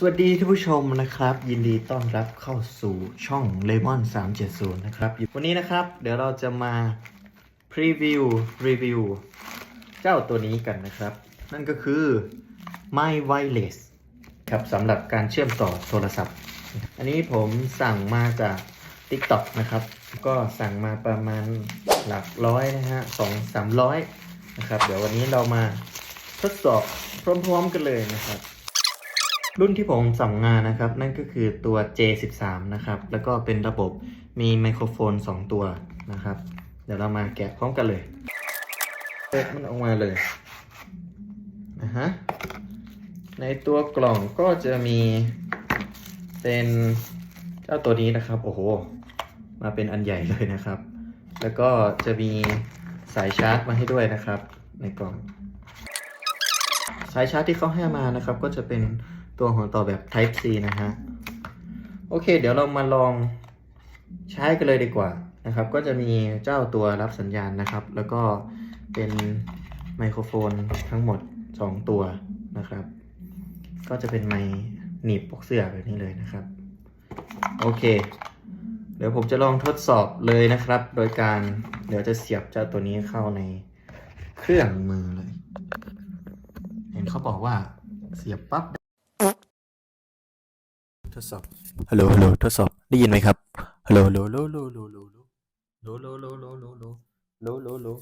สวัสดีท่านผู้ชมนะครับ ยินดีต้อนรับเข้าสู่ช่อง Lemon 370 นะครับ วันนี้นะครับ เดี๋ยวเราจะมาพรีวิวรีวิวเจ้าตัวนี้กันนะครับ นั่นก็คือ My Wireless ครับสำหรับการเชื่อมต่อโทรศัพท์ อันนี้ผมสั่งมาจาก TikTok นะครับ ก็สั่งมาประมาณหลักร้อยนะฮะสองสามร้อยนะครับ เดี๋ยววันนี้เรามาทดสอบพร้อมๆกันเลยนะครับ รุ่นที่ผมสั่งงานนะครับ นั่นก็คือตัว J13 นะครับ แล้วก็เป็นระบบมีไมโครโฟน 2 ตัวนะครับ เดี๋ยวเรามาแกะพร้อมกันเลยเปิดมันออกมาเลยนะฮะในตัวกล่องก็จะมีเป็นเจ้าตัวนี้นะครับ โอ้โห มาเป็นอันใหญ่เลยนะครับ แล้วก็จะมีสายชาร์จมาให้ด้วยนะครับ ในกล่อง สายชาร์จที่เขาให้มานะครับ ก็จะเป็น ตัวหัวต่อแบบ Type C นะฮะ โอเค เดี๋ยวเรามาลองใช้กันเลยดีกว่านะครับ ก็จะมีเจ้าตัวรับสัญญาณนะครับ แล้วก็เป็นไมโครโฟนทั้งหมด 2 ตัวนะครับ ก็จะเป็นไมหนีบปกเสื้อแบบนี้เลยนะครับ โอเค เดี๋ยวผมจะลองทดสอบเลยนะครับ โดยการเดี๋ยวจะเสียบเจ้าตัวนี้เข้าในเครื่องมือเลย เห็นเขาบอกว่าเสียบปั๊บ ดสอบฮัลโหลฮัลโหลทดสอบได้ยินไหมครับฮัลโหลฮัลโหลฮัลโหลฮัลโหลฮัลโหลฮัลโหลฮัลโหลฮัลโหล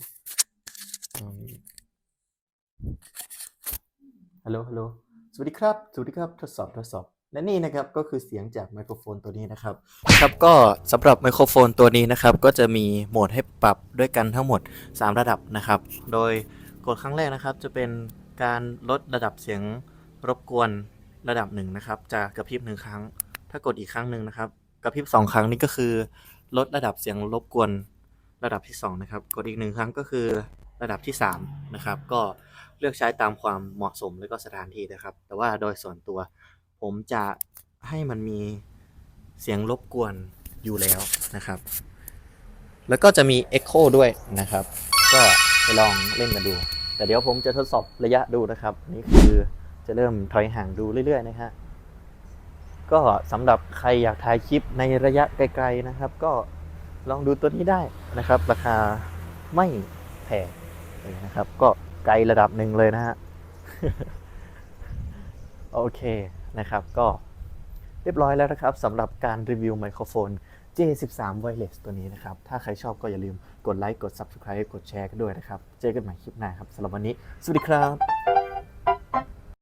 ฮัลโลฮัลโลฮัลโลฮัลโลสวัสดีครับสวัสดีครับทดสอบทดสอบและนี่นะครับก็คือเสียงจากไมโครโฟนตัวนี้นะครับครับก็สำหรับไมโครโฟนตัวนี้นะครับก็จะมีโหมดให้ปรับด้วยกันทั้งหมด 3 ระดับนะครับ โดยกดครั้งแรกนะครับจะเป็นการลดระดับเสียงรบกวน ระดับหนึ่งนะครับ จะกระพริบหนึ่งครั้ง ถ้ากดอีกครั้งหนึ่งนะครับ กระพริบสองครั้งนี่ก็คือ ลดระดับเสียงรบกวนระดับที่สองนะครับ กดอีกหนึ่งครั้งก็คือระดับที่สามนะครับ ก็เลือกใช้ตามความเหมาะสมและก็สถานที่นะครับ แต่ว่าโดยส่วนตัว ผมจะให้มันมีเสียงรบกวนอยู่แล้วนะครับ แล้วก็จะมี Echo ด้วยนะครับ ก็ไปลองเล่นกันดู แต่เดี๋ยวผมจะทดสอบระยะดูนะครับ นี่คือ จะเริ่มถอยห่างดูเรื่อย ๆ นะฮะ ก็สำหรับใครอยากถ่ายคลิปในระยะไกล ๆนะครับ ก็ลองดูตัวนี้ได้นะครับ ราคาไม่แพงเลยนะครับ ก็ไกลระดับหนึ่งเลยนะฮะ โอเคนะครับ ก็เรียบร้อยแล้วนะครับสำหรับการรีวิวไมโครโฟน J13 Wireless ตัวนี้นะครับ ถ้าใครชอบก็อย่าลืมกดไลค์ กด Subscribe กดแชร์กันด้วยนะครับ เจอกันใหม่คลิปหน้าครับสำหรับวันนี้ สวัสดีครับ